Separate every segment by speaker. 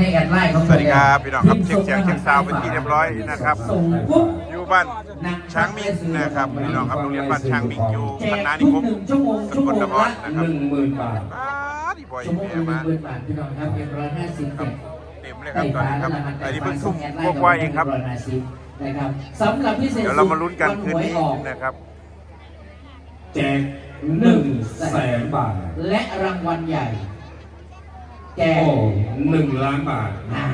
Speaker 1: ในแอดไลน์ของ
Speaker 2: สวัสดีครับพี่น้องครับเช็คเสียงเช็คซาวด์เป็นที่เรียบร้อยนะครับ
Speaker 1: ส่งปุ๊บ
Speaker 2: อยู่บ้านช้างมิงนะครับพี่น้องครับโรงเรียนบ้านช้างมิงอยู่
Speaker 1: แจ
Speaker 2: พั
Speaker 1: ก
Speaker 2: ฒนานิ
Speaker 1: ทุก
Speaker 2: คม
Speaker 1: หนึ่งชั่วโมง
Speaker 2: ส
Speaker 1: ชั่ว
Speaker 2: ก
Speaker 1: โม
Speaker 2: ล
Speaker 1: ง
Speaker 2: นคร
Speaker 1: ละ
Speaker 2: นะ
Speaker 3: ห
Speaker 2: ครับ
Speaker 3: นึ่งหมื่นบาท
Speaker 2: อ้าดีบอย
Speaker 1: ชั่วโมง
Speaker 2: แม่
Speaker 1: ละหนึ่
Speaker 2: มาง
Speaker 1: หมื่นบาทพี่น้องครับเอ็มร้อยห้าสิบเจ็ด
Speaker 2: เต็มเลยครับตอนนี้ครับอันนี้เพิ่งซุ่มพวกว่าเองครับ
Speaker 1: นะครับสำหรับพิเศษ
Speaker 2: เดี๋ยวเรามาลุ้นกัน
Speaker 1: วั
Speaker 2: คืน
Speaker 1: หวย
Speaker 2: นี้
Speaker 1: ออก
Speaker 2: นะครับ
Speaker 3: แจกหนึ่งแสนบาท
Speaker 1: และรางวัลใหญ่ แจก
Speaker 3: โอ้หนึ่งล้านบาท
Speaker 1: อ่า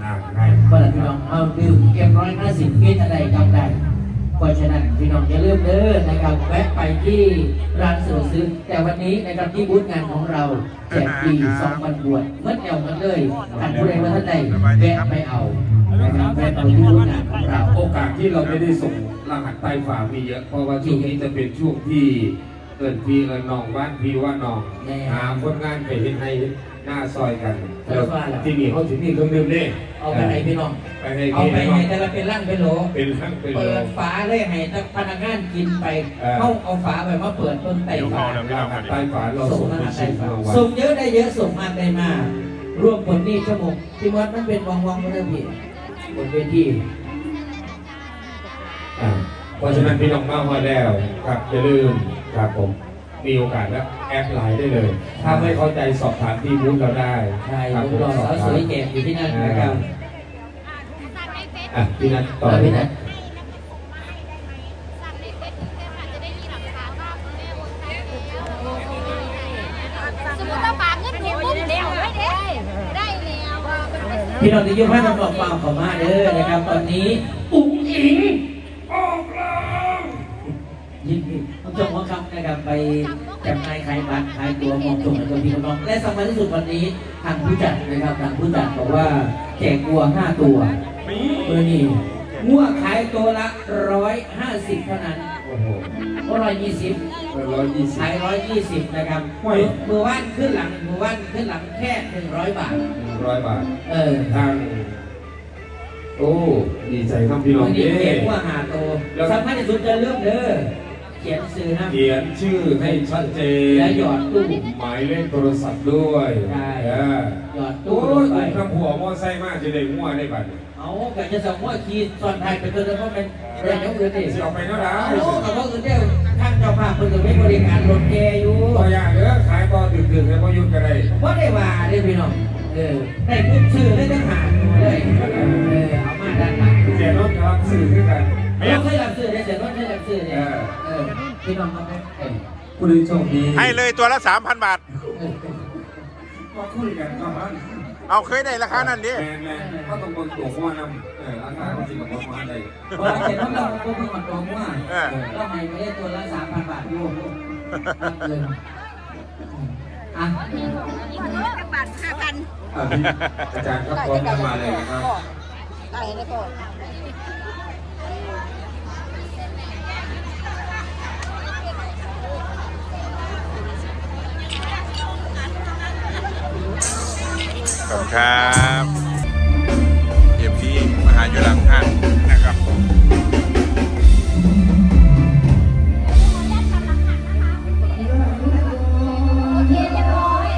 Speaker 3: หนักไง
Speaker 1: เปิดพี่น้องเอาดื่มเอ็มร้อยห้าสิบเมตรอะไรกำได้เพราะฉะนั้นพี่น้องอย่าลืมเด้อนะครับแวะไปที่ร้านสะดวกซื้อแต่วันนี้นะครับที่บูธงานของเราแจกฟรีสองพันบวชเมื่อแอวมันเลยท่านผู้ใดว่าท่านใดแวะไปเอานะครับแวะไปที่บูธงานของเรา
Speaker 3: โอกาสที่เราไม่ได้ส่งรหัสใต้ฝามีเยอะ เพราะว่าช่วงนี้จะเป็นช่วงที่ เกิดพี่เอินน้องบ้านพี่ว่าน้อง
Speaker 1: แน่
Speaker 3: หาคนงานไปเห็นให้หน้าซอยกัน
Speaker 1: ซอยว่าล่ะ
Speaker 3: ที่นี่เขาถึงนี่เครื่องดื่มเนี่ย
Speaker 1: เอาไปไหนพี่น้อง
Speaker 3: ไปให้
Speaker 1: เอา
Speaker 3: พี่
Speaker 1: ไป
Speaker 3: น้อ
Speaker 1: ให้
Speaker 3: ง
Speaker 1: แต่ละเป็นร่างเป็นโหล
Speaker 3: เป็นทั้งเป็น
Speaker 1: เปิ
Speaker 3: โล
Speaker 1: ดฝาเลยให้พนักงานกินไป
Speaker 3: เออ
Speaker 1: เข้าเอาฝาไปมาเปิดเพิ่มไต่ฝา
Speaker 3: รหัสใต้ฝาเรา
Speaker 1: ส่
Speaker 3: ส่
Speaker 1: ง
Speaker 3: ง
Speaker 1: มา
Speaker 3: เป็น
Speaker 1: หา
Speaker 3: ชิ้
Speaker 1: ใต้
Speaker 3: น
Speaker 1: ฝารา
Speaker 3: งวัล
Speaker 1: ส่งเยอะได้เยอะส่งมากได้มากร่วมผลนี่ชั่วโมงที่วัดมันเป็นวงวงๆก็ได้พี่บนเวที
Speaker 3: อ่า เพราะฉะนั้นพี่น้องมาพอแล้วครับอย่าลืมครับผมมีโอกาสแล้วแอดไลน์ได้เลย ถ้าไม่เข้าใจสอบถามที่บูธเราได้
Speaker 1: ใช่
Speaker 3: ครับ
Speaker 1: ลูกหล่อสาวสวยแก่อยู่ที่นั่นนะครับ
Speaker 3: อะพี่นัทต่อ
Speaker 1: แล้วพี่นัท
Speaker 4: สั่งในเฟซบุ๊กเนี่ยค่ะจะได้มีหลักฐานว่าคุณแม่โอนตังค์แล้วสมมติว่าฝากเงินหนูปุ๊บเดี๋ยวไม่ได้ได้แล้ว
Speaker 1: พี่น้องที่อยุ่งให้ต้องบอกเปล่าเขอมาเด้อนะครับ ตอนนี้อุ้งอิง
Speaker 3: ออกแล้ว
Speaker 1: ยินดีต้องชมว่าครับนะครับไปจำหน่ายขายบัตรขายตัวมองชมในตัวพี่น้องและสำคัญที่สุดวันนี้ทางผู้จัดนะครับทางผู้จัดบอกว่าแจกวัวห้าตัวเมื่อนี้งัวขายตัวละร้อยห้าสิบเท่านั้น
Speaker 3: โอ้โห
Speaker 1: ร้อยยี่สิบ
Speaker 3: ร้อยยี่สิบ
Speaker 1: ขายร้อยยี่สิบนะครับ
Speaker 3: โอ้ย
Speaker 1: มือว่านขึ้นหลังมือว่านขึ้นหลังแค่หนึ่งร้อยบาท
Speaker 3: ร้อยบาท
Speaker 1: เออ
Speaker 3: ทางโอ้ ดีใจครับพี่น้อ
Speaker 1: วั
Speaker 3: ง
Speaker 1: นนี้
Speaker 3: เย้
Speaker 1: เขียนว่าหาตัวสำคัญที่สุดจะเรื่องเด้อ เขียนซื้อนะ
Speaker 3: เขียนชื่อให้ชัดเจน
Speaker 1: และหยอดตู้
Speaker 3: หมายเลขโทรศัพท์ด้วย
Speaker 1: ใช่
Speaker 3: เออ
Speaker 1: หยอด
Speaker 3: โอ้
Speaker 1: ตู้
Speaker 3: ย
Speaker 1: ไป
Speaker 3: คุณทำหัวมอไซค์มากจะได้มั่วได้บัตร
Speaker 1: เอาก็จะสั่งว่าขี่ตอนไทยไปตัวแล้วก็เป็นเรื่องอย่างอื่นดิ
Speaker 3: จะเอาไปเท่าไหร่
Speaker 1: เอากับว่าอื่นเดียวทางเจ้าภาพเพิ่นก็ไม่บริการรถแกอยู่
Speaker 3: ตัวอย่างเด้อขายก็ดึกๆแล้วก็ยุดกันได้
Speaker 1: ว่าได้ว่าเด้อพี่น้องเออได้พูดชื่อได้ทั้งหาตั พี่น้องก็ไม่เออ
Speaker 3: ผู้โดยโชคดี
Speaker 2: ให้เลยตัวละ3,000บาท
Speaker 1: เออ
Speaker 3: ก็คุยกันก็มัน
Speaker 2: เอาเคยได้ราคานั้นดิ
Speaker 3: แมนแมนก็ต้องบนตัวว่านำเออราคาก็จริงกับประมาณใด
Speaker 1: พอเราเห็นว่าเราก็เพิ่งมาตรงว่า
Speaker 2: เออ
Speaker 1: เราให้ไปได้ตัวละสามพันบาทรวมเกินอะ
Speaker 4: อีกคนละบาทห้าพัน
Speaker 3: อะพี่อาจารย์ครับพร้อมกันมาเลยนะครับ
Speaker 4: ได้เลยก็
Speaker 2: ขอบคุณครับเยี่ยมที่มหาอยู่หลังห้างนะครับ
Speaker 4: โอเคเรียบร้อย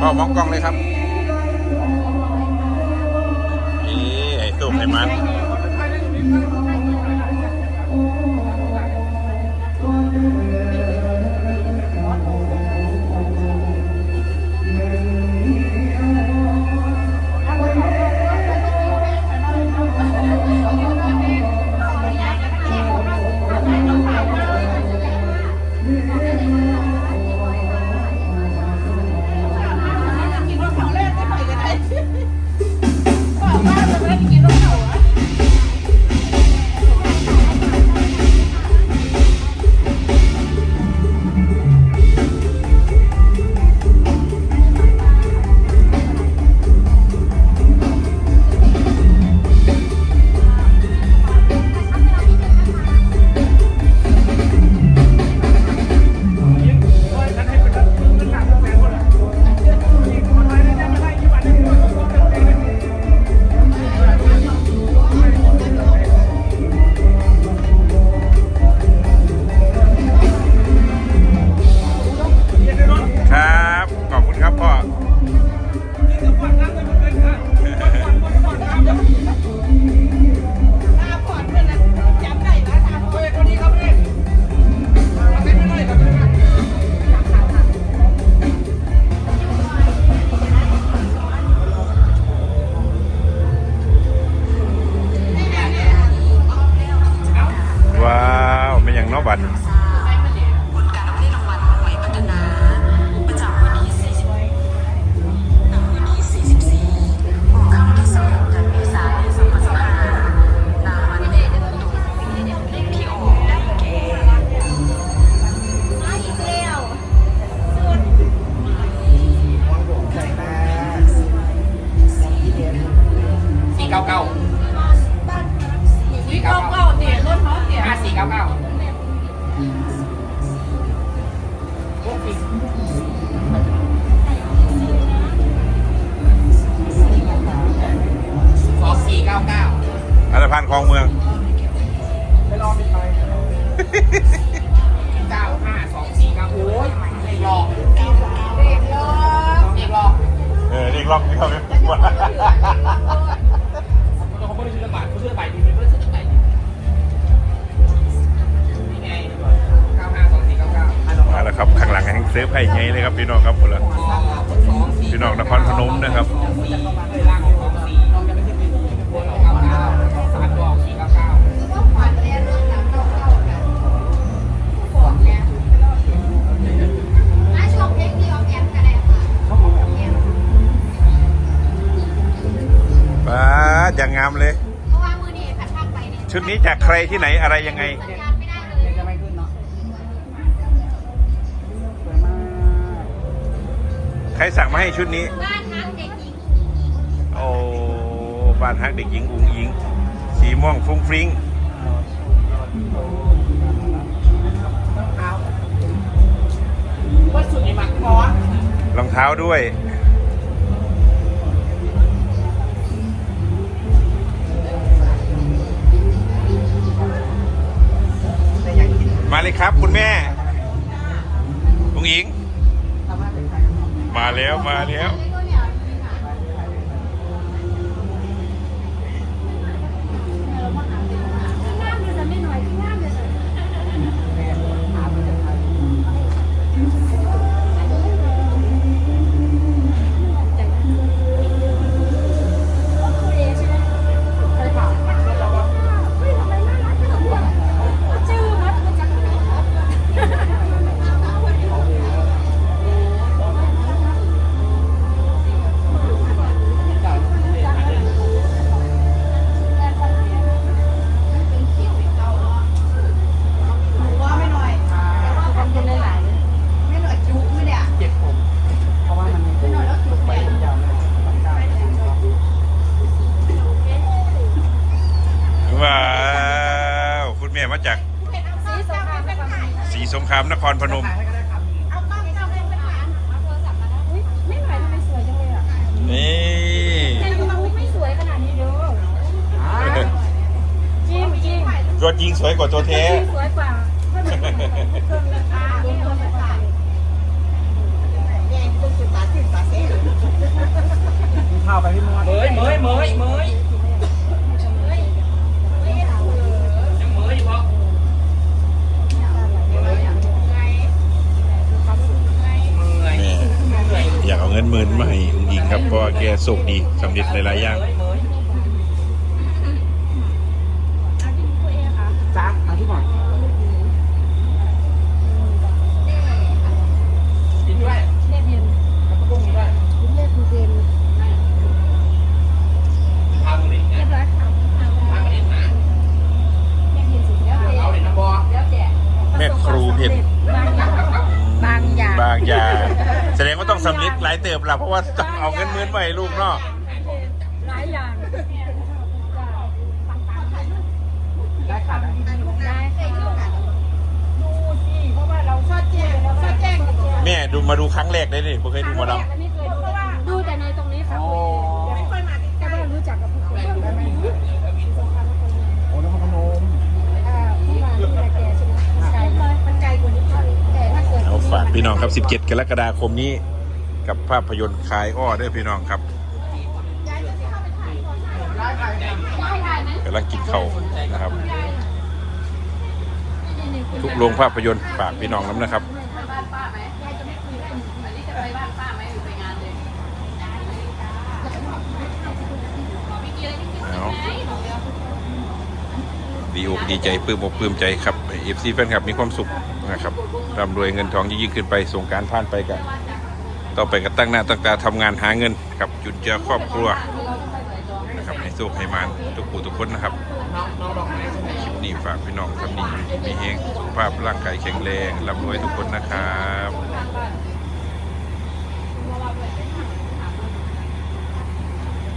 Speaker 2: พ่อมองกล้องเลยครับนี่ไอ้ตุ่มไอ้มัน ไผ่ไงเลยครับพี่น้องครับคนละพี่น้องนครพนมนะครับ
Speaker 3: ล่างของสี่น้องจะไม่ใช่เป็นตัวเราเก้าเก้าสามตัวสี่เก้าเก้า
Speaker 4: อาช่วงเพลงที่ออมแอมกันเลยค่ะ
Speaker 2: ป้าดอย่างงามเลย
Speaker 4: เพราะว่ามือนี่ผัดพักไปเนี่ย
Speaker 2: ชุดนี้จากใครที่ไหนอะไรยังไง รสั่งมาให้ชุดนี้
Speaker 4: บ้านฮักเด็กหญิง
Speaker 2: โอ้บ้านฮักเด็กหญิงอุ๋งอิง สีม่วงฟุ้งฟริ้ง
Speaker 3: ว่าสุดในมักมอส
Speaker 2: รองเท้าด้วย มาเลยครับคุณแม่อุ๋งอิง มาแล้วมาแล้ว
Speaker 4: ม่มาจากสีสงครามเป็นผ่าน
Speaker 2: สีสงครามนครพนม
Speaker 5: เอากล้องเอาเป็นหลาน
Speaker 4: เอาโทรศัพท์มานะอุ้ยไม่ไหวทำไมสวยจังเลยอะ
Speaker 2: นี่
Speaker 4: ในยูทูบไม่สวยขนาดนี้เด้อจริงจริง
Speaker 2: ตัวจริงสวยกว่าตัวแท้
Speaker 4: จริงสวยกว่าถ้าเหมือนเครื่องราคาเรื่องราคา
Speaker 5: แดงเป็นจุดตาสิบตาเซ่
Speaker 3: ข้าวไปพี่มอสเมยเมยเมยเมยยังเมยอยู่เพราะ เมื่อย
Speaker 2: แม่อยากเอาเงินหมื่นมาให้อุ๋งอิงครับ เพ ราะว่าแกโชคดีสำเร็จหลายๆอย่าง
Speaker 3: เมื่อยเมื่อย
Speaker 4: อันนี้ตัวเองค่ะ
Speaker 3: จ้าเอาที่ก่อนกินด้วย
Speaker 4: เรียบเรียน
Speaker 3: แล้วก็พวกนี้ด้วย
Speaker 4: เรียบเรียน
Speaker 3: ทำเลย
Speaker 4: เรียบร้อยค่ะ
Speaker 3: ทำเลยนะ
Speaker 4: เรียบเรียนสุดแล้ว
Speaker 3: เอาเลยนะบอ
Speaker 4: แล้วแต่
Speaker 2: แม่ครูเพชร
Speaker 4: บางอย่าง
Speaker 2: บางอย่างแสดงว่า ต้องสำลิดหลายเติบละเพราะว่าต้องเอาเงินหมื่นมาให้ลูกเนาะ
Speaker 4: หลายอย่าง
Speaker 3: ได้ขาดนะ
Speaker 4: ได้ดูสิเพราะว่าเราชอบแจ้งแล้วชอบแจ้ง
Speaker 2: แม่ดูมาดูครั้งแรกได้ดิผมเคยดูหมาด
Speaker 4: ไม่เคยดูดูแต่ในตรงนี้ค่ะไม่ค่อยมาแต่ว่ารู้จักกับผู้คน
Speaker 3: โอ้นครพนม
Speaker 4: อ่าผู้มาที่แก่ใช่ไหมไกลมันไกลกว่านี้แต่ถ้าเกิดำ
Speaker 2: เอาฝากพี่น้องครับ 17 กรกฎาคมนี้ กับภาพยนตร์คายอ้อด้พี่น้องครับกำลังกินเขานะครับ ทุกโรงภาพยนตร์ฝากพี่น้องน้ำนะครับดีอกดีใจปลื้มอกปลื้มใจครับเอฟซีแฟนคลับมีความสุขนะครับร่ำรวยเงินทองยิ่งขึ้นไปส่งการผ่านไปกัน ต่อไปก็ตั้งหน้าตั้งตาทำงานหาเงินกับจุดเจือครอบครัวนะครับให้สู้ให้มันทุกผู้ทุกคนนะครับคลิปนี้ฝากพี่น้องทำดีมีเฮงสุขภาพร่างกายแข็งแรงร่ำรวยทุกคนนะครับ